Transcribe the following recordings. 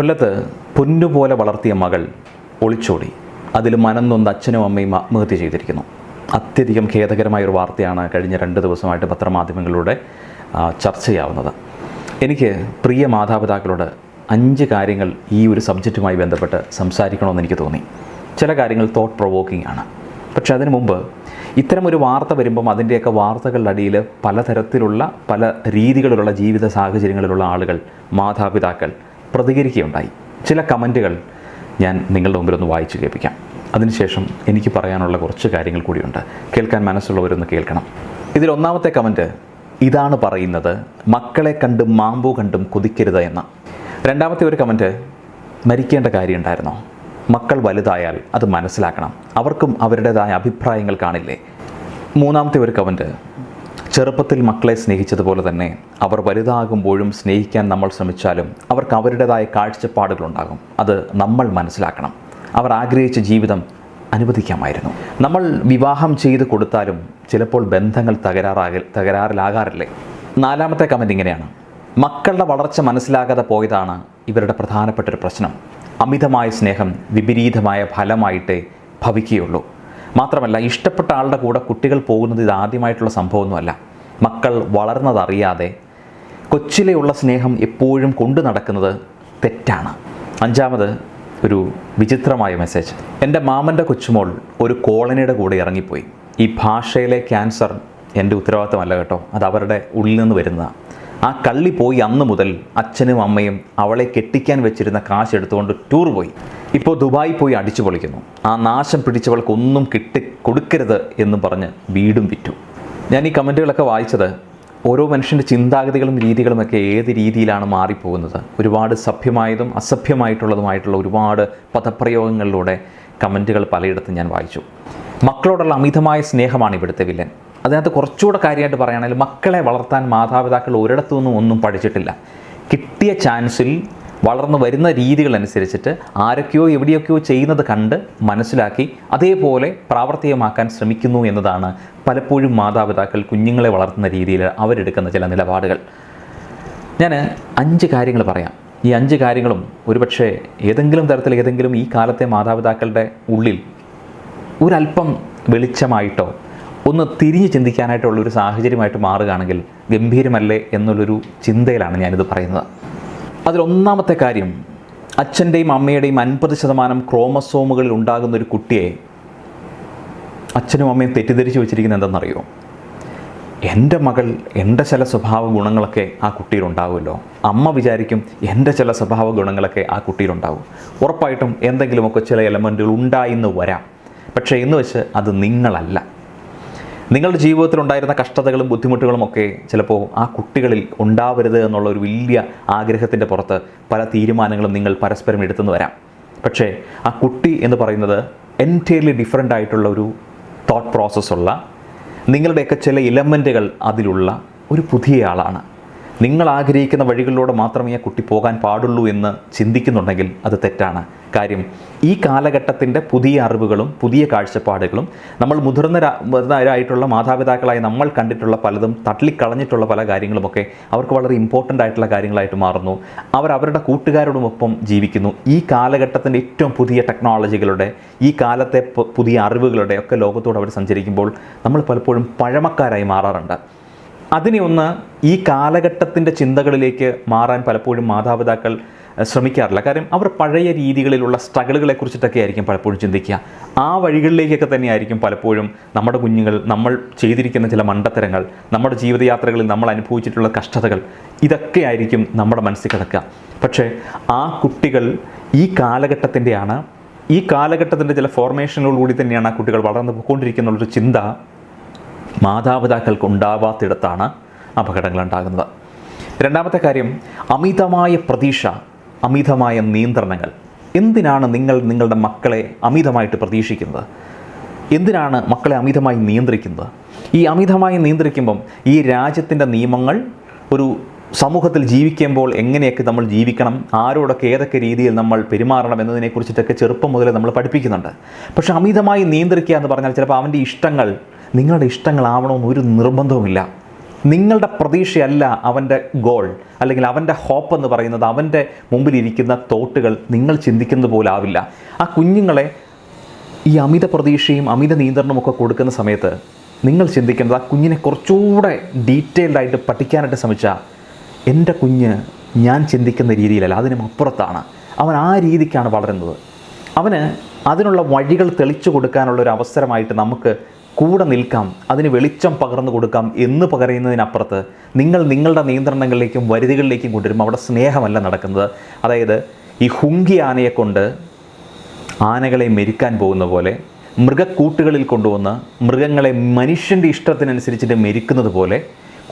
കൊല്ലത്ത് പൊന്നുപോലെ വളർത്തിയ മകൾ ഒളിച്ചോടി. അതിൽ മനം നൊന്ന് അച്ഛനും അമ്മയും ആത്മഹത്യ ചെയ്തിരിക്കുന്നു. അത്യധികം ഖേദകരമായ ഒരു വാർത്തയാണ് കഴിഞ്ഞ രണ്ട് ദിവസമായിട്ട് പത്രമാധ്യമങ്ങളിലൂടെ ചർച്ചയാവുന്നത്. എനിക്ക് പ്രിയ മാതാപിതാക്കളോട് അഞ്ച് കാര്യങ്ങൾ ഈ ഒരു സബ്ജക്റ്റുമായി ബന്ധപ്പെട്ട് സംസാരിക്കണമെന്ന് എനിക്ക് തോന്നി. ചില കാര്യങ്ങൾ തോട്ട് പ്രൊവോക്കിംഗ് ആണ്. പക്ഷേ അതിനു മുമ്പ് ഇത്തരം ഒരു വാർത്ത വരുമ്പം അതിന്റെയൊക്കെ വാർത്തകളുടെ അടിയിൽ പലതരത്തിലുള്ള പല രീതികളിലുള്ള ജീവിത സാഹചര്യങ്ങളിലുള്ള ആളുകൾ മാതാപിതാക്കൾ പ്രതികരിക്കുകയുണ്ടായി. ചില കമന്റുകൾ ഞാൻ നിങ്ങളുടെ മുമ്പിൽ ഒന്ന് വായിച്ചു കേൾപ്പിക്കാം. അതിനുശേഷം എനിക്ക് പറയാനുള്ള കുറച്ച് കാര്യങ്ങൾ കൂടിയുണ്ട്. കേൾക്കാൻ മനസ്സുള്ളവരൊന്ന് കേൾക്കണം. ഇതിൽ ഒന്നാമത്തെ കമന്റ് ഇതാണ് പറയുന്നത് മക്കളെ കണ്ടും മാമ്പു കണ്ടും കുതിക്കരുത് എന്ന. രണ്ടാമത്തെ ഒരു കമന്റ് മരിക്കേണ്ട കാര്യമുണ്ടായിരുന്നോ? മക്കൾ വലുതായാൽ അത് മനസ്സിലാക്കണം. അവർക്കും അവരുടേതായ അഭിപ്രായങ്ങൾ കാണില്ലേ? മൂന്നാമത്തെ ഒരു കമന്റ് ചെറുപ്പത്തിൽ മക്കളെ സ്നേഹിച്ചതുപോലെ തന്നെ അവർ വലുതാകുമ്പോഴും സ്നേഹിക്കാൻ നമ്മൾ ശ്രമിച്ചാലും അവർക്ക് അവരുടേതായ കാഴ്ചപ്പാടുകളുണ്ടാകും. അത് നമ്മൾ മനസ്സിലാക്കണം. അവർ ആഗ്രഹിച്ച ജീവിതം അനുവദിക്കാമായിരുന്നു. നമ്മൾ വിവാഹം ചെയ്ത് കൊടുത്താലും ചിലപ്പോൾ ബന്ധങ്ങൾ തകരാറാക തകരാറിലാകാറില്ലേ? നാലാമത്തെ കമന്റ് ഇങ്ങനെയാണ്. മക്കളുടെ വളർച്ച മനസ്സിലാകാതെ പോയതാണ് ഇവരുടെ പ്രധാനപ്പെട്ട ഒരു പ്രശ്നം. അമിതമായ സ്നേഹം വിപരീതമായ ഫലമായിട്ടേ ഭവിക്കുകയുള്ളൂ. മാത്രമല്ല ഇഷ്ടപ്പെട്ട ആളുടെ കൂടെ കുട്ടികൾ പോകുന്നത് ഇത് ആദ്യമായിട്ടുള്ള സംഭവമൊന്നുമല്ല. മക്കൾ വളർന്നതറിയാതെ കൊച്ചിലെയുള്ള സ്നേഹം എപ്പോഴും കൊണ്ടു നടക്കുന്നത് തെറ്റാണ്. അഞ്ചാമത് ഒരു വിചിത്രമായ മെസ്സേജ് എന്റെ മാമന്റെ കൊച്ചുമോൾ ഒരു കോളനിയുടെ കൂടെ ഇറങ്ങിപ്പോയി. ഈ ഭാഷയിലെ ക്യാൻസർ എന്റെ ഉത്തരവാദിത്തമല്ല കേട്ടോ. അത് അവരുടെ ഉള്ളിൽ നിന്ന് വരുന്നതാണ്. ആ കള്ളി പോയി അന്ന് മുതൽ അച്ഛനും അമ്മയും അവളെ കെട്ടിക്കാൻ വെച്ചിരുന്ന കാശ് എടുത്തുകൊണ്ട് ടൂർ പോയി. ഇപ്പോൾ ദുബായി പോയി അടിച്ചു പൊളിക്കുന്നു. ആ നാശം പിടിച്ചവൾക്കൊന്നും കിട്ടി കൊടുക്കരുത് എന്ന് പറഞ്ഞ് വീടും വിറ്റു. ഞാൻ ഈ കമന്റുകളൊക്കെ വായിച്ചത് ഓരോ മനുഷ്യന്റെ ചിന്താഗതികളും രീതികളുമൊക്കെ ഏത് രീതിയിലാണ് മാറിപ്പോകുന്നത്? ഒരുപാട് സഭ്യമായതും അസഭ്യമായിട്ടുള്ളതുമായിട്ടുള്ള ഒരുപാട് പദപ്രയോഗങ്ങളിലൂടെ കമന്റുകൾ പലയിടത്തും ഞാൻ വായിച്ചു. മക്കളോടുള്ള അമിതമായ സ്നേഹമാണ് ഇവിടുത്തെ വില്ലൻ. അതിനകത്ത് കുറച്ചുകൂടെ കാര്യമായിട്ട് പറയുകയാണെങ്കിൽ മക്കളെ വളർത്താൻ മാതാപിതാക്കൾ ഒരിടത്തു നിന്നും ഒന്നും പഠിച്ചിട്ടില്ല. കിട്ടിയ ചാൻസിൽ വളർന്നു വരുന്ന രീതികളനുസരിച്ചിട്ട് ആരൊക്കെയോ എവിടെയൊക്കെയോ ചെയ്യുന്നത് കണ്ട് മനസ്സിലാക്കി അതേപോലെ പ്രാവർത്തികമാക്കാൻ ശ്രമിക്കുന്നു എന്നതാണ് പലപ്പോഴും മാതാപിതാക്കൾ കുഞ്ഞുങ്ങളെ വളർത്തുന്ന രീതിയിൽ അവരെടുക്കുന്ന ചില നിലപാടുകൾ. ഞാൻ അഞ്ച് കാര്യങ്ങൾ പറയാം. ഈ അഞ്ച് കാര്യങ്ങളും ഒരുപക്ഷെ ഏതെങ്കിലും തരത്തിൽ ഏതെങ്കിലും ഈ കാലത്തെ മാതാപിതാക്കളുടെ ഉള്ളിൽ ഒരല്പം വെളിച്ചമായിട്ടോ ഒന്ന് തിരിഞ്ഞ് ചിന്തിക്കാനായിട്ടുള്ളൊരു സാഹചര്യമായിട്ട് മാറുകയാണെങ്കിൽ ഗംഭീരമല്ലേ എന്നുള്ളൊരു ചിന്തയിലാണ് ഞാനിത് പറയുന്നത്. അതിലൊന്നാമത്തെ കാര്യം അച്ഛന്റെയും അമ്മയുടെയും അൻപത് ശതമാനം ക്രോമസോമുകളിൽ ഉണ്ടാകുന്ന ഒരു കുട്ടിയെ അച്ഛനും അമ്മയും തെറ്റിദ്ധരിച്ച് വെച്ചിരിക്കുന്നത് എന്തെന്നറിയോ എന്റെ മകൾ എന്റെ ചില സ്വഭാവ ഗുണങ്ങളൊക്കെ ആ കുട്ടിയിലുണ്ടാവുമല്ലോ അമ്മ വിചാരിക്കും എന്റെ ചില സ്വഭാവ ഗുണങ്ങളൊക്കെ ആ കുട്ടിയിലുണ്ടാവും ഉറപ്പായിട്ടും എന്തെങ്കിലുമൊക്കെ ചില എലമെന്റുകൾ ഉണ്ടായിന്ന് വരാം. പക്ഷേ എന്ന് വെച്ച് അത് നിങ്ങളല്ല. നിങ്ങളുടെ ജീവിതത്തിൽ ഉണ്ടായിരുന്ന കഷ്ടതകളും ബുദ്ധിമുട്ടുകളും ഒക്കെ ചിലപ്പോൾ ആ കുട്ടികളിൽ ഉണ്ടാവരുത് എന്നുള്ള ഒരു വലിയ ആഗ്രഹത്തിന്റെ പുറത്ത് പല തീരുമാനങ്ങളും നിങ്ങൾ പരസ്പരം എടുത്തെന്ന് വരാം. പക്ഷേ ആ കുട്ടി എന്ന് പറയുന്നത് എന്റയർലി ഡിഫറെന്റ് ആയിട്ടുള്ള ഒരു തോട്ട് പ്രോസസ്സുള്ള നിങ്ങളുടെയൊക്കെ ചില ഇലമെന്റുകൾ അതിലുള്ള ഒരു പുതിയ ആളാണ്. നിങ്ങൾ ആഗ്രഹിക്കുന്ന വഴികളിലൂടെ മാത്രമേ ആ കുട്ടി പോകാൻ പാടുള്ളൂ എന്ന് ചിന്തിക്കുന്നുണ്ടെങ്കിൽ അത് തെറ്റാണ്. കാര്യം ഈ കാലഘട്ടത്തിന്റെ പുതിയ അറിവുകളും പുതിയ കാഴ്ചപ്പാടുകളും നമ്മൾ മുതിർന്നവരായിട്ടുള്ള മാതാപിതാക്കളായി നമ്മൾ കണ്ടിട്ടുള്ള പലതും തട്ടിക്കളഞ്ഞിട്ടുള്ള പല കാര്യങ്ങളുമൊക്കെ അവർക്ക് വളരെ ഇമ്പോർട്ടന്റ് ആയിട്ടുള്ള കാര്യങ്ങളായിട്ട് മാറുന്നു. അവർ അവരുടെ കൂട്ടുകാരോടുമൊപ്പം ജീവിക്കുന്നു. ഈ കാലഘട്ടത്തിന്റെ ഏറ്റവും പുതിയ ടെക്നോളജികളുടെ ഈ കാലത്തെ പുതിയ അറിവുകളുടെ ഒക്കെ ലോകത്തോട് അവർ സഞ്ചരിക്കുമ്പോൾ നമ്മൾ പലപ്പോഴും പഴമക്കാരായി മാറാറുണ്ട്. അതിനെ ഒന്ന് ഈ കാലഘട്ടത്തിന്റെ ചിന്തകളിലേക്ക് മാറാൻ പലപ്പോഴും മാതാപിതാക്കൾ ശ്രമിക്കാറില്ല. കാര്യം അവർ പഴയ രീതികളിലുള്ള സ്ട്രഗിളുകളെ കുറിച്ചിട്ടൊക്കെ ആയിരിക്കും പലപ്പോഴും ചിന്തിക്കുക. ആ വഴികളിലേക്കൊക്കെ തന്നെയായിരിക്കും പലപ്പോഴും നമ്മുടെ കുഞ്ഞുങ്ങൾ നമ്മൾ ചെയ്തിരിക്കുന്ന ചില മണ്ടത്തരങ്ങൾ നമ്മുടെ ജീവിതയാത്രകളിൽ നമ്മൾ അനുഭവിച്ചിട്ടുള്ള കഷ്ടതകൾ ഇതൊക്കെ ആയിരിക്കും നമ്മുടെ മനസ്സിൽ കിടക്കുക. പക്ഷേ ആ കുട്ടികൾ ഈ കാലഘട്ടത്തിന്റെയാണ് ഈ കാലഘട്ടത്തിന്റെ ചില ഫോർമേഷനുകളോടുകൂടി തന്നെയാണ് ആ കുട്ടികൾ വളർന്നു പോയിക്കൊണ്ടിരിക്കുന്നുള്ളൊരു ചിന്ത മാതാപിതാക്കൾക്ക് ഉണ്ടാവാത്തിടത്താണ് അപകടങ്ങൾ ഉണ്ടാകുന്നത് രണ്ടാമത്തെ കാര്യം അമിതമായ പ്രതീക്ഷ അമിതമായ നിയന്ത്രണങ്ങൾ. എന്തിനാണ് നിങ്ങൾ നിങ്ങളുടെ മക്കളെ അമിതമായിട്ട് പ്രതീക്ഷിക്കുന്നത്? എന്തിനാണ് മക്കളെ അമിതമായി നിയന്ത്രിക്കുന്നത്? ഈ അമിതമായി നിയന്ത്രിക്കുമ്പം ഈ രാജ്യത്തിന്റെ നിയമങ്ങൾ ഒരു സമൂഹത്തിൽ ജീവിക്കുമ്പോൾ എങ്ങനെയൊക്കെ നമ്മൾ ജീവിക്കണം ആരോടൊക്കെ ഏതൊക്കെ രീതിയിൽ നമ്മൾ പെരുമാറണം എന്നതിനെക്കുറിച്ചിട്ടൊക്കെ ചെറുപ്പം മുതലേ നമ്മൾ പഠിപ്പിക്കുന്നുണ്ട്. പക്ഷേ അമിതമായി നിയന്ത്രിക്കുക എന്ന് പറഞ്ഞാൽ ചിലപ്പോൾ അവന്റെ ഇഷ്ടങ്ങൾ നിങ്ങളുടെ ഇഷ്ടങ്ങളാവണമെന്ന് ഒരു നിർബന്ധവുമില്ല. നിങ്ങളുടെ പ്രതീക്ഷയല്ല അവന്റെ ഗോൾ അല്ലെങ്കിൽ അവന്റെ ഹോപ്പ് എന്ന് പറയുന്നത് അവന്റെ മുമ്പിലിരിക്കുന്ന തോട്ടുകൾ നിങ്ങൾ ചിന്തിക്കുന്നത് പോലെ ആവില്ല ആ കുഞ്ഞുങ്ങളെ ഈ അമിത പ്രതീക്ഷയും അമിത നിയന്ത്രണമൊക്കെ കൊടുക്കുന്ന സമയത്ത് നിങ്ങൾ ചിന്തിക്കേണ്ടത് ആ കുഞ്ഞിനെ കുറച്ചുകൂടെ ഡീറ്റെയിൽഡായിട്ട് പഠിക്കാനായിട്ട് ശ്രമിച്ചാൽ എന്റെ കുഞ്ഞ് ഞാൻ ചിന്തിക്കുന്ന രീതിയിലല്ല അതിനും അപ്പുറത്താണ്. അവൻ ആ രീതിക്കാണ് വളരുന്നത്. അവന് അതിനുള്ള വഴികൾ തെളിച്ചു കൊടുക്കാനുള്ള ഒരു അവസരമായിട്ട് നമുക്ക് കൂടെ നിൽക്കാം അതിന് വെളിച്ചം പകർന്നു കൊടുക്കാം എന്ന് പകരുന്നതിനപ്പുറത്ത് നിങ്ങൾ നിങ്ങളുടെ നിയന്ത്രണങ്ങളിലേക്കും വരുതികളിലേക്കും കൊണ്ടുവരുമ്പോൾ അവിടെ സ്നേഹമല്ല നടക്കുന്നത്. അതായത് ഈ ഹുങ്കി ആനയെ കൊണ്ട് ആനകളെ മെരിക്കാൻ പോകുന്ന പോലെ മൃഗക്കൂട്ടുകളിൽ കൊണ്ടുവന്ന് മൃഗങ്ങളെ മനുഷ്യന്റെ ഇഷ്ടത്തിനനുസരിച്ചിട്ട് മെരിക്കുന്നത് പോലെ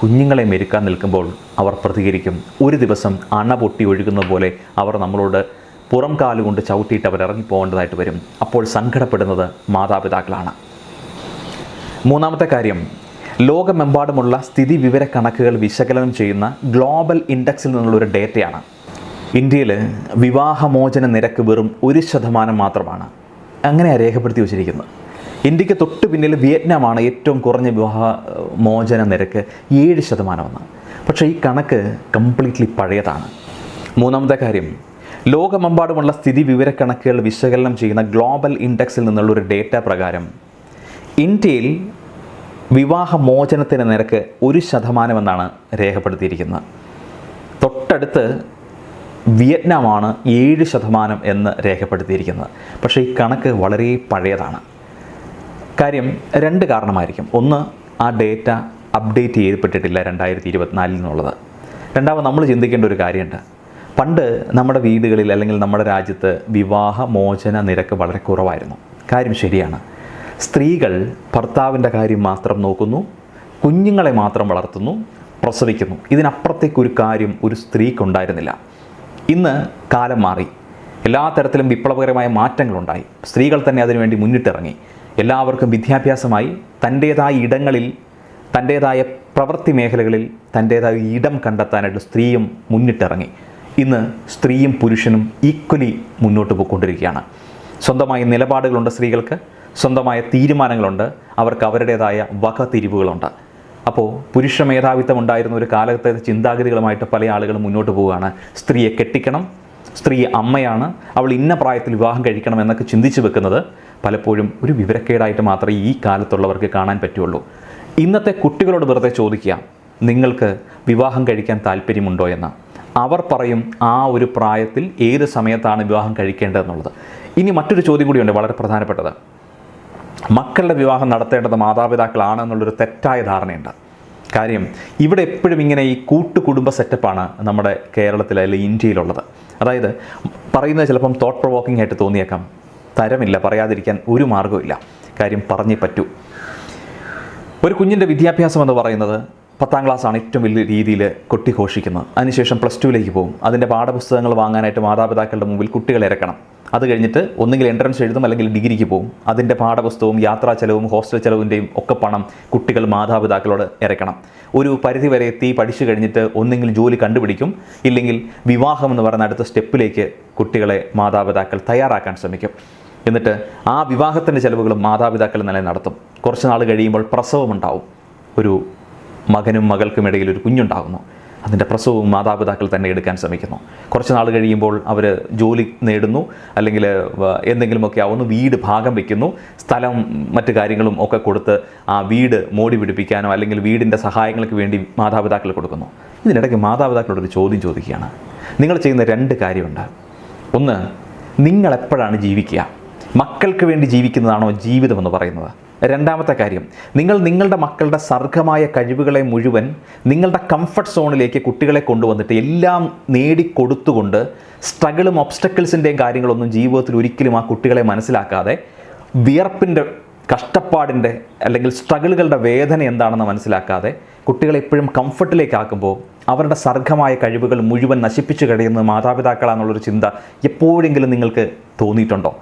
കുഞ്ഞുങ്ങളെ മെരുക്കാൻ നിൽക്കുമ്പോൾ അവർ പ്രതികരിക്കും. ഒരു ദിവസം അണ പൊട്ടി ഒഴുകുന്ന പോലെ അവർ നമ്മളോട് പുറം കാലുകൊണ്ട് ചവിട്ടിയിട്ട് അവർ ഇറങ്ങിപ്പോകേണ്ടതായിട്ട് വരും. അപ്പോൾ സങ്കടപ്പെടുന്നത് മാതാപിതാക്കളാണ്. മൂന്നാമത്തെ കാര്യം ലോകമെമ്പാടുമുള്ള സ്ഥിതി വിവര കണക്കുകൾ വിശകലനം ചെയ്യുന്ന ഗ്ലോബൽ ഇൻഡെക്സിൽ നിന്നുള്ള ഒരു ഡേറ്റയാണ്. ഇന്ത്യയിൽ വിവാഹമോചന നിരക്ക് വെറും ഒരു ശതമാനം മാത്രമാണ്. അങ്ങനെയാണ് രേഖപ്പെടുത്തി വച്ചിരിക്കുന്നത്. ഇന്ത്യയ്ക്ക് തൊട്ട് പിന്നിൽ വിയറ്റ്നാമാണ് ഏറ്റവും കുറഞ്ഞ വിവാഹ മോചന നിരക്ക് ഏഴ് ശതമാനമെന്ന്. പക്ഷേ ഈ കണക്ക് കംപ്ലീറ്റ്ലി പഴയതാണ്. മൂന്നാമത്തെ കാര്യം ലോകമെമ്പാടുമുള്ള സ്ഥിതി വിവര കണക്കുകൾ വിശകലനം ചെയ്യുന്ന ഗ്ലോബൽ ഇൻഡെക്സിൽ നിന്നുള്ള ഒരു ഡേറ്റ പ്രകാരം ഇന്ത്യയിൽ വിവാഹമോചനത്തിന്റെ നിരക്ക് ഒരു ശതമാനമെന്നാണ് രേഖപ്പെടുത്തിയിരിക്കുന്നത്. തൊട്ടടുത്ത് വിയറ്റ്നാമാണ് ഏഴ് ശതമാനം എന്ന് രേഖപ്പെടുത്തിയിരിക്കുന്നത്. പക്ഷേ ഈ കണക്ക് വളരെ പഴയതാണ്. കാര്യം രണ്ട് കാരണമായിരിക്കും. ഒന്ന് ആ ഡേറ്റ അപ്ഡേറ്റ് ചെയ്യപ്പെട്ടിട്ടില്ല രണ്ടായിരത്തി ഇരുപത്തിനാലിൽ നിന്നുള്ളത്. രണ്ടാമത് നമ്മൾ ചിന്തിക്കേണ്ട ഒരു കാര്യമുണ്ട്. പണ്ട് നമ്മുടെ വീടുകളിൽ അല്ലെങ്കിൽ നമ്മുടെ രാജ്യത്ത് വിവാഹമോചന നിരക്ക് വളരെ കുറവായിരുന്നു. കാര്യം ശരിയാണ്. സ്ത്രീകൾ ഭർത്താവിന്റെ കാര്യം മാത്രം നോക്കുന്നു കുഞ്ഞുങ്ങളെ മാത്രം വളർത്തുന്നു പ്രസവിക്കുന്നു. ഇതിനപ്പുറത്തേക്ക് ഒരു കാര്യം ഒരു സ്ത്രീക്കുണ്ടായിരുന്നില്ല ഇന്ന് കാലം മാറി. എല്ലാ തരത്തിലും വിപ്ലവകരമായ മാറ്റങ്ങളുണ്ടായി. സ്ത്രീകൾ തന്നെ അതിനുവേണ്ടി മുന്നിട്ടിറങ്ങി. എല്ലാവർക്കും വിദ്യാഭ്യാസമായി തന്റേതായ ഇടങ്ങളിൽ തന്റേതായ പ്രവൃത്തി മേഖലകളിൽ തന്റേതായ ഇടം കണ്ടെത്താനായിട്ട് സ്ത്രീയും മുന്നിട്ടിറങ്ങി. ഇന്ന് സ്ത്രീയും പുരുഷനും ഈക്വലി മുന്നോട്ട് പോയിക്കൊണ്ടിരിക്കുകയാണ്. സ്വന്തമായി നിലപാടുകളുണ്ട് സ്ത്രീകൾക്ക്. സ്വന്തമായ തീരുമാനങ്ങളുണ്ട്. അവർക്ക് അവരുടേതായ വകതിരിവുകളുണ്ട്. അപ്പോൾ പുരുഷ മേധാവിത്വം ഉണ്ടായിരുന്ന ഒരു കാലത്തെ ചിന്താഗതികളുമായിട്ട് പല ആളുകളും മുന്നോട്ട് പോവുകയാണ്. സ്ത്രീയെ കെട്ടിക്കണം സ്ത്രീ അമ്മയാണ് അവൾ ഇന്ന പ്രായത്തിൽ വിവാഹം കഴിക്കണം എന്നൊക്കെ ചിന്തിച്ചു വെക്കുന്നത് പലപ്പോഴും ഒരു വിവരക്കേടായിട്ട് മാത്രമേ ഈ കാലത്തുള്ളവർക്ക് കാണാൻ പറ്റുള്ളൂ. ഇന്നത്തെ കുട്ടികളോട് വെറുതെ ചോദിക്കുക നിങ്ങൾക്ക് വിവാഹം കഴിക്കാൻ താല്പര്യമുണ്ടോ എന്ന്? അവർ പറയും ആ ഒരു പ്രായത്തിൽ ഏത് സമയത്താണ് വിവാഹം കഴിക്കേണ്ടതെന്നുള്ളത്? ഇനി മറ്റൊരു ചോദ്യം കൂടിയുണ്ട് വളരെ പ്രധാനപ്പെട്ടത്. മക്കളുടെ വിവാഹം നടത്തേണ്ടത് മാതാപിതാക്കളാണ് എന്നുള്ളൊരു തെറ്റായ ധാരണയുണ്ട്. കാര്യം ഇവിടെ എപ്പോഴും ഇങ്ങനെ ഈ കൂട്ടുകുടുംബ സെറ്റപ്പാണ് നമ്മുടെ കേരളത്തിൽ അല്ലെങ്കിൽ ഇന്ത്യയിലുള്ളത്. അതായത് പറയുന്നത് ചിലപ്പം തോട്ട് പ്രൊവോക്കിംഗ് ആയിട്ട് തോന്നിയേക്കാം. തരമില്ല പറയാതിരിക്കാൻ ഒരു മാർഗമില്ല കാര്യം പറഞ്ഞേ പറ്റൂ. ഒരു കുഞ്ഞിന്റെ വിദ്യാഭ്യാസം എന്ന് പറയുന്നത് പത്താം ക്ലാസ്സാണ് ഏറ്റവും വലിയ രീതിയിൽ കൊട്ടിഘോഷിക്കുന്നത്. അതിനുശേഷം പ്ലസ് ടുവിലേക്ക് പോകും. അതിന്റെ പാഠപുസ്തകങ്ങൾ വാങ്ങാനായിട്ട് മാതാപിതാക്കളുടെ മുമ്പിൽ കുട്ടികളെ ഇറക്കണം. അത് കഴിഞ്ഞിട്ട് ഒന്നുകിൽ എൻട്രൻസ് എഴുതും അല്ലെങ്കിൽ ഡിഗ്രിക്ക് പോകും അതിന്റെ പാഠപുസ്തകവും യാത്രാ ചെലവും ഹോസ്റ്റൽ ചെലവിന്റെയും ഒക്കെ പണം കുട്ടികൾ മാതാപിതാക്കളോട് ഇറക്കണം ഒരു പരിധി വരെ എത്തി പഠിച്ചു കഴിഞ്ഞിട്ട് ഒന്നെങ്കിൽ ജോലി കണ്ടുപിടിക്കും. ഇല്ലെങ്കിൽ വിവാഹം എന്ന് പറയുന്ന അടുത്ത സ്റ്റെപ്പിലേക്ക് കുട്ടികളെ മാതാപിതാക്കൾ തയ്യാറാക്കാൻ ശ്രമിക്കും. എന്നിട്ട് ആ വിവാഹത്തിന്റെ ചിലവുകളും മാതാപിതാക്കൾ നില നടത്തും. കുറച്ച് നാൾ കഴിയുമ്പോൾ പ്രസവമുണ്ടാവും. ഒരു മകനും മകൾക്കും ഇടയിൽ ഒരു കുഞ്ഞുണ്ടാകുന്നു. അതിന്റെ പ്രസവവും മാതാപിതാക്കൾ തന്നെ എടുക്കാൻ ശ്രമിക്കുന്നു. കുറച്ച് നാൾ കഴിയുമ്പോൾ അവർ ജോലി നേടുന്നു അല്ലെങ്കിൽ എന്തെങ്കിലുമൊക്കെ ആവുന്നു വീട് ഭാഗം വയ്ക്കുന്നു സ്ഥലം മറ്റു കാര്യങ്ങളും ഒക്കെ കൊടുത്ത് ആ വീട് മോടി പിടിപ്പിക്കാനോ അല്ലെങ്കിൽ വീടിന്റെ സഹായങ്ങൾക്ക് വേണ്ടി മാതാപിതാക്കൾ കൊടുക്കുന്നു. ഇതിനിടയ്ക്ക് മാതാപിതാക്കളോടൊരു ചോദ്യം ചോദിക്കുകയാണ്. നിങ്ങൾ ചെയ്യുന്ന രണ്ട് കാര്യമുണ്ട്. ഒന്ന് നിങ്ങൾ എപ്പോഴാണ് ജീവിക്കുക? മക്കൾക്ക് വേണ്ടി ജീവിക്കുന്നതാണോ ജീവിതമെന്ന് പറയുന്നത്? രണ്ടാമത്തെ കാര്യം നിങ്ങൾ നിങ്ങളുടെ മക്കളുടെ സർഗമായ കഴിവുകളെ മുഴുവൻ നിങ്ങളുടെ കംഫർട്ട് സോണിലേക്ക് കുട്ടികളെ കൊണ്ടുവന്നിട്ട് എല്ലാം നേടിക്കൊടുത്തുകൊണ്ട് സ്ട്രഗിളും ഒബ്സ്റ്റക്കിൾസിന്റെയും കാര്യങ്ങളൊന്നും ജീവിതത്തിൽ ഒരിക്കലും ആ കുട്ടികളെ മനസ്സിലാക്കാതെ വിയർപ്പിന്റെ കഷ്ടപ്പാടിന്റെ അല്ലെങ്കിൽ സ്ട്രഗിളുകളുടെ വേദന എന്താണെന്ന് മനസ്സിലാക്കാതെ കുട്ടികളെ എപ്പോഴും കംഫർട്ടിലേക്ക് ആക്കുമ്പോൾ അവരുടെ സർഗമായ കഴിവുകൾ മുഴുവൻ നശിപ്പിച്ചു കഴിയുന്നത് മാതാപിതാക്കളാണെന്നുള്ളൊരു ചിന്ത എപ്പോഴെങ്കിലും നിങ്ങൾക്ക് തോന്നിയിട്ടുണ്ടോ?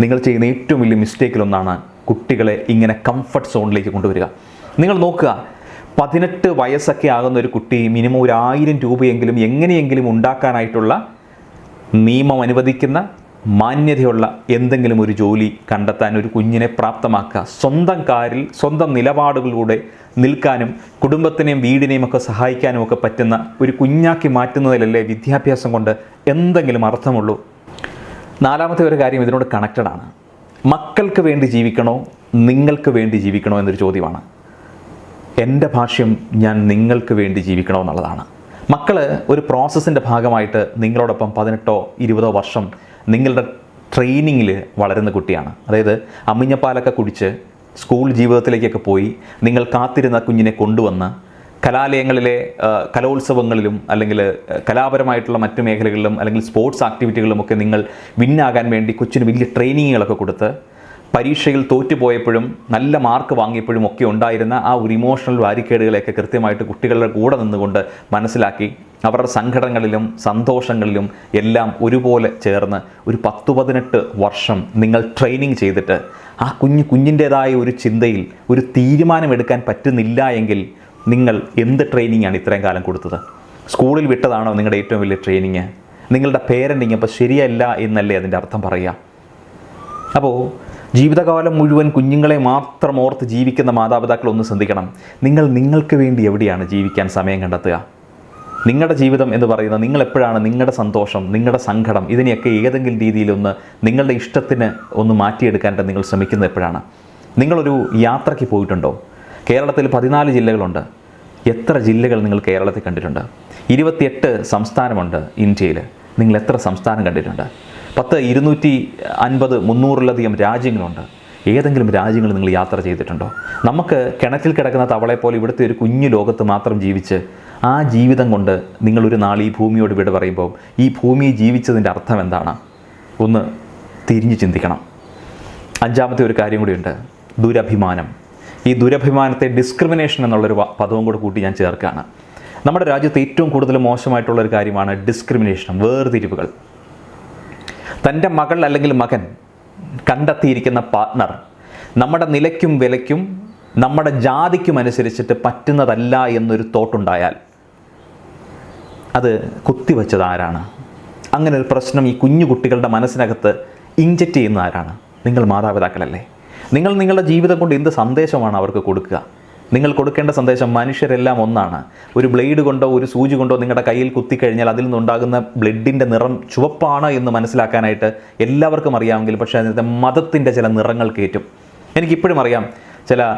നിങ്ങൾ ചെയ്യുന്ന ഏറ്റവും വലിയ മിസ്റ്റേക്കിലൊന്നാണ് കുട്ടികളെ ഇങ്ങനെ കംഫർട്ട് സോണിലേക്ക് കൊണ്ടുവരിക. നിങ്ങൾ നോക്കുക പതിനെട്ട് വയസ്സൊക്കെ ആകുന്ന ഒരു കുട്ടി മിനിമം ഒരു ആയിരം രൂപയെങ്കിലും എങ്ങനെയെങ്കിലും ഉണ്ടാക്കാനായിട്ടുള്ള നിയമം അനുവദിക്കുന്ന മാന്യതയുള്ള എന്തെങ്കിലും ഒരു ജോലി കണ്ടെത്താൻ ഒരു കുഞ്ഞിനെ പ്രാപ്തമാക്കുക. സ്വന്തം കാരിൽ സ്വന്തം നിലപാടുകളിലൂടെ നിൽക്കാനും കുടുംബത്തിനെയും വീടിനെയും ഒക്കെ സഹായിക്കാനും ഒക്കെ പറ്റുന്ന ഒരു കുഞ്ഞാക്കി മാറ്റുന്നതിലല്ലേ വിദ്യാഭ്യാസം കൊണ്ട് എന്തെങ്കിലും അർത്ഥമുള്ളൂ? നാലാമത്തെ ഒരു കാര്യം ഇതിനോട് കണക്റ്റഡ് ആണ്. മക്കൾക്ക് വേണ്ടി ജീവിക്കണോ? നിങ്ങൾക്ക് വേണ്ടി ജീവിക്കണോ എന്നൊരു ചോദ്യമാണ്. എന്റെ ഭാഷ്യം ഞാൻ നിങ്ങൾക്ക് വേണ്ടി ജീവിക്കണോ എന്നുള്ളതാണ്. മക്കൾ ഒരു പ്രോസസ്സിന്റെ ഭാഗമായിട്ട് നിങ്ങളോടൊപ്പം പതിനെട്ടോ ഇരുപതോ വർഷം നിങ്ങളുടെ ട്രെയിനിങ്ങിൽ വളരുന്ന കുട്ടിയാണ്. അതായത് അമ്മിഞ്ഞപ്പാലൊക്കെ കുടിച്ച് സ്കൂൾ ജീവിതത്തിലേക്കൊക്കെ പോയി നിങ്ങൾ കാത്തിരുന്ന കുഞ്ഞിനെ കൊണ്ടുവന്ന് കലാലയങ്ങളിലെ കലോത്സവങ്ങളിലും അല്ലെങ്കിൽ കലാപരമായിട്ടുള്ള മറ്റു മേഖലകളിലും അല്ലെങ്കിൽ സ്പോർട്സ് ആക്ടിവിറ്റികളിലുമൊക്കെ നിങ്ങൾ വിന്നാകാൻ വേണ്ടി കൊച്ചിന് വലിയ ട്രെയിനിങ്ങുകളൊക്കെ കൊടുത്ത് പരീക്ഷയിൽ തോറ്റുപോയപ്പോഴും നല്ല മാർക്ക് വാങ്ങിയപ്പോഴും ഒക്കെ ഉണ്ടായിരുന്ന ആ ഒരു ഇമോഷണൽ വാരിക്കേടുകളെയൊക്കെ കൃത്യമായിട്ട് കുട്ടികളുടെ കൂടെ നിന്നുകൊണ്ട് മനസ്സിലാക്കി അവരുടെ സങ്കടങ്ങളിലും സന്തോഷങ്ങളിലും എല്ലാം ഒരുപോലെ ചേർന്ന് ഒരു പത്തു പതിനെട്ട് വർഷം നിങ്ങൾ ട്രെയിനിങ് ചെയ്തിട്ട് ആ കുഞ്ഞ് കുഞ്ഞിന്റേതായ ഒരു ചിന്തയിൽ ഒരു തീരുമാനമെടുക്കാൻ പറ്റുന്നില്ല എങ്കിൽ നിങ്ങൾ എന്ത് ട്രെയിനിങ് ആണ് ഇത്രയും കാലം കൊടുത്തത്? സ്കൂളിൽ വിട്ടതാണോ നിങ്ങളുടെ ഏറ്റവും വലിയ ട്രെയിനിങ് നിങ്ങളുടെ പേരന്റിങ് അപ്പോൾ ശരിയല്ല എന്നല്ലേ അതിന്റെ അർത്ഥം പറയുക? അപ്പോൾ ജീവിതകാലം മുഴുവൻ കുഞ്ഞുങ്ങളെ മാത്രം ഓർത്ത് ജീവിക്കുന്ന മാതാപിതാക്കൾ ഒന്ന് നിങ്ങൾ നിങ്ങൾക്ക് വേണ്ടി എവിടെയാണ് ജീവിക്കാൻ സമയം കണ്ടെത്തുക? നിങ്ങളുടെ ജീവിതം എന്ന് പറയുന്നത് നിങ്ങൾ എപ്പോഴാണ് നിങ്ങളുടെ സന്തോഷം നിങ്ങളുടെ സങ്കടം ഇതിനെയൊക്കെ ഏതെങ്കിലും രീതിയിലൊന്ന് നിങ്ങളുടെ ഇഷ്ടത്തിന് ഒന്ന് മാറ്റിയെടുക്കാനായിട്ട് നിങ്ങൾ ശ്രമിക്കുന്നത് എപ്പോഴാണ്? നിങ്ങളൊരു യാത്രയ്ക്ക് പോയിട്ടുണ്ടോ? കേരളത്തിൽ പതിനാല് ജില്ലകളുണ്ട്. എത്ര ജില്ലകൾ നിങ്ങൾ കേരളത്തിൽ കണ്ടിട്ടുണ്ട്? ഇരുപത്തിയെട്ട് സംസ്ഥാനമുണ്ട് ഇന്ത്യയിൽ നിങ്ങൾ എത്ര സംസ്ഥാനം കണ്ടിട്ടുണ്ട്? പത്ത് ഇരുന്നൂറ്റി അൻപത് മുന്നൂറിലധികം രാജ്യങ്ങളുണ്ട്. ഏതെങ്കിലും രാജ്യങ്ങൾ നിങ്ങൾ യാത്ര ചെയ്തിട്ടുണ്ടോ? നമുക്ക് കിണറ്റിൽ കിടക്കുന്ന തവളയെ പോലെ ഇവിടുത്തെ ഒരു കുഞ്ഞു ലോകത്ത് മാത്രം ജീവിച്ച് ആ ജീവിതം കൊണ്ട് നിങ്ങളൊരു നാൾ ഈ ഭൂമിയോട് വിട പറയുമ്പോൾ ഈ ഭൂമി ജീവിച്ചതിന്റെ അർത്ഥം എന്താണ്? ഒന്ന് തിരിഞ്ഞു ചിന്തിക്കണം. അഞ്ചാമത്തെ ഒരു കാര്യം കൂടിയുണ്ട് ദുരഭിമാനം. ഈ ദുരഭിമാനത്തെ ഡിസ്ക്രിമിനേഷൻ എന്നുള്ളൊരു പദവും കൂടെ കൂട്ടി ഞാൻ ചേർക്കുകയാണ്. നമ്മുടെ രാജ്യത്ത് ഏറ്റവും കൂടുതൽ മോശമായിട്ടുള്ള ഒരു കാര്യമാണ് ഡിസ്ക്രിമിനേഷൻ വേർതിരിവുകൾ. തന്റെ മകൾ അല്ലെങ്കിൽ മകൻ കണ്ടെത്തിയിരിക്കുന്ന പാർട്ണർ നമ്മുടെ നിലയ്ക്കും വിലയ്ക്കും നമ്മുടെ ജാതിക്കും അനുസരിച്ചിട്ട് പറ്റുന്നതല്ല എന്നൊരു തോട്ടുണ്ടായാൽ അത് കുത്തിവെച്ചത് ആരാണ് അങ്ങനെ ഒരു പ്രശ്നം ഈ കുഞ്ഞു കുട്ടികളുടെ മനസ്സിനകത്ത് ഇഞ്ചക്റ്റ് ചെയ്യുന്ന ആരാണ് നിങ്ങൾ മാതാപിതാക്കളല്ലേ? നിങ്ങൾ നിങ്ങളുടെ ജീവിതം കൊണ്ട് എന്ത് സന്ദേശമാണ് അവർക്ക് കൊടുക്കുക? നിങ്ങൾ കൊടുക്കേണ്ട സന്ദേശം മനുഷ്യരെല്ലാം ഒന്നാണ്. ഒരു ബ്ലേഡ് കൊണ്ടോ ഒരു സൂചി കൊണ്ടോ നിങ്ങളുടെ കയ്യിൽ കുത്തിക്കഴിഞ്ഞാൽ അതിൽ നിന്നുണ്ടാകുന്ന ബ്ലഡിന്റെ നിറം ചുവപ്പാണ് എന്ന് മനസ്സിലാക്കാനായിട്ട് എല്ലാവർക്കും അറിയാമെങ്കിൽ പക്ഷേ അതിനകത്ത് മതത്തിന്റെ ചില നിറങ്ങൾ കയറ്റും. എനിക്കിപ്പോഴും അറിയാം. ചില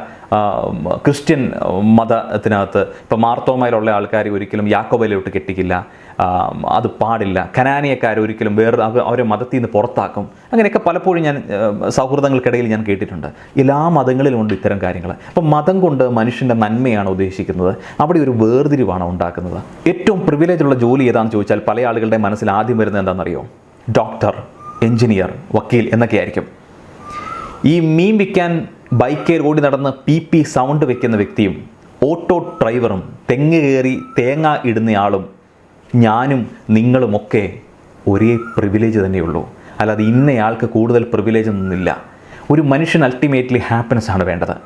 ക്രിസ്ത്യൻ മതത്തിനകത്ത് ഇപ്പോൾ മാർത്തോമയിലുള്ള ആൾക്കാർ ഒരിക്കലും യാക്കോബയിലോട്ട് കെട്ടിക്കില്ല. അത് പാടില്ല. കനാനിയക്കാർ ഒരിക്കലും വേറെ അവ- അവരെ മതത്തിൽ നിന്ന് പുറത്താക്കും. അങ്ങനെയൊക്കെ പലപ്പോഴും ഞാൻ സൗഹൃദങ്ങൾക്കിടയിൽ ഞാൻ കേട്ടിട്ടുണ്ട്. എല്ലാ മതങ്ങളിലും ഉണ്ട് ഇത്തരം കാര്യങ്ങൾ അപ്പം മതം കൊണ്ട് മനുഷ്യന്റെ നന്മയാണ് ഉദ്ദേശിക്കുന്നത്. അവിടെ ഒരു വേർതിരിവാണ് ഉണ്ടാക്കുന്നത്. ഏറ്റവും പ്രിവിലേജ് ഉള്ള ജോലി ഏതാണെന്ന് ചോദിച്ചാൽ പല ആളുകളുടെ മനസ്സിൽ ആദ്യം വരുന്നത് എന്താണെന്നറിയോ ഡോക്ടർ എഞ്ചിനീയർ വക്കീൽ എന്നൊക്കെ ആയിരിക്കും ഈ മീൻ വിൽക്കാൻ ബൈക്കേൽ ഓടി നടന്ന് പി പി സൗണ്ട് വെക്കുന്ന വ്യക്തിയും ഓട്ടോ ഡ്രൈവറും തെങ്ങ് കയറി തേങ്ങ ഇടുന്നയാളും ഞാനും നിങ്ങളുമൊക്കെ ഒരേ പ്രിവിലേജ് തന്നെയുള്ളൂ. അല്ലാതെ ഇന്നയാൾക്ക് കൂടുതൽ പ്രിവിലേജ് ഒന്നുമില്ല. ഒരു മനുഷ്യൻ അൾട്ടിമേറ്റ്ലി ഹാപ്പിനെസ് ആണ് വേണ്ടത്.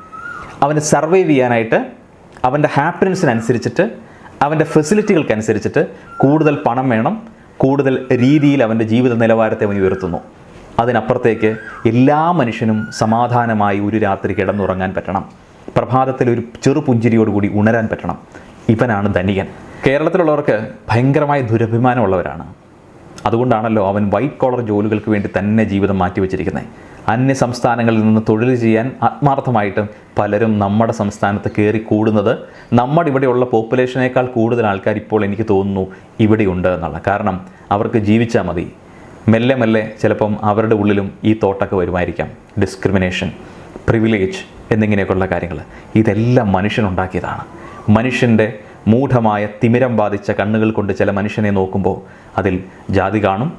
അവന് സർവൈവ് ചെയ്യാനായിട്ട് അവന്റെ ഹാപ്പിനെസ്സിനനുസരിച്ചിട്ട് അവന്റെ ഫെസിലിറ്റികൾക്കനുസരിച്ചിട്ട് കൂടുതൽ പണം വേണം കൂടുതൽ രീതിയിൽ അവന്റെ ജീവിത നിലവാരത്തെ അവൻ ഉയർത്തുന്നു. അതിനപ്പുറത്തേക്ക് എല്ലാ മനുഷ്യനും സമാധാനമായി ഒരു രാത്രി കിടന്നുറങ്ങാൻ പറ്റണം. പ്രഭാതത്തിൽ ഒരു ചെറു പുഞ്ചിരിയോടുകൂടി ഉണരാൻ പറ്റണം. ഇവനാണ് ധനികൻ. കേരളത്തിലുള്ളവർക്ക് ഭയങ്കരമായ ദുരഭിമാനമുള്ളവരാണ്. അതുകൊണ്ടാണല്ലോ അവൻ വൈറ്റ് കോളർ ജോലികൾക്ക് വേണ്ടി തന്നെ ജീവിതം മാറ്റിവെച്ചിരിക്കുന്നത്. അന്യ സംസ്ഥാനങ്ങളിൽ നിന്ന് തൊഴിൽ ചെയ്യാൻ ആത്മാർത്ഥമായിട്ടും പലരും നമ്മുടെ സംസ്ഥാനത്ത് കയറി കൂടുന്നത് നമ്മുടെ ഇവിടെയുള്ള പോപ്പുലേഷനേക്കാൾ കൂടുതൽ ആൾക്കാർ ഇപ്പോൾ എനിക്ക് തോന്നുന്നു ഇവിടെയുണ്ട് എന്നുള്ള. കാരണം അവർക്ക് ജീവിച്ചാൽ മതി. മെല്ലെ മെല്ലെ ചിലപ്പം അവരുടെ ഉള്ളിലും ഈ തോട്ടൊക്കെ വരുമായിരിക്കാം. ഡിസ്ക്രിമിനേഷൻ പ്രിവിലേജ് എന്നിങ്ങനെയൊക്കെയുള്ള കാര്യങ്ങൾ. ഇതെല്ലാം മനുഷ്യനുണ്ടാക്കിയതാണ്. മനുഷ്യന്റെ മൂഢമായ തിമിരം ബാധിച്ച കണ്ണുകൾ കൊണ്ട് ചില മനുഷ്യനെ നോക്കുമ്പോൾ അതിൽ ജാതി കാണും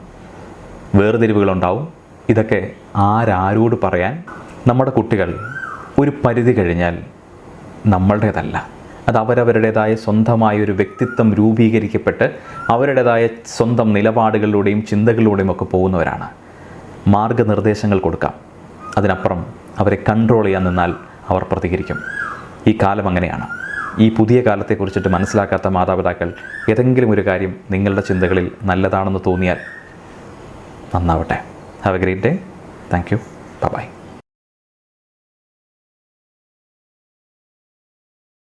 വേർതിരിവുകളുണ്ടാവും ഇതൊക്കെ ആരാരോട് പറയാൻ നമ്മുടെ കുട്ടികൾ ഒരു പരിധി കഴിഞ്ഞാൽ നമ്മളുടേതല്ല. അത് അവരവരുടേതായ സ്വന്തമായ ഒരു വ്യക്തിത്വം രൂപീകരിക്കപ്പെട്ട് അവരുടേതായ സ്വന്തം നിലപാടുകളിലൂടെയും ചിന്തകളിലൂടെയും ഒക്കെ പോകുന്നവരാണ്. മാർഗനിർദ്ദേശങ്ങൾ കൊടുക്കാം. അതിനപ്പുറം അവരെ കൺട്രോൾ ചെയ്യാൻ നിന്നാൽ അവർ പ്രതികരിക്കും. ഈ കാലം അങ്ങനെയാണ്. ഈ പുതിയ കാലത്തെക്കുറിച്ചിട്ട് മനസ്സിലാക്കാത്ത മാതാപിതാക്കൾ ഏതെങ്കിലും ഒരു കാര്യം നിങ്ങളുടെ ചിന്തകളിൽ നല്ലതാണെന്ന് തോന്നിയാൽ നന്നാവട്ടെ. Have a great day thank you bye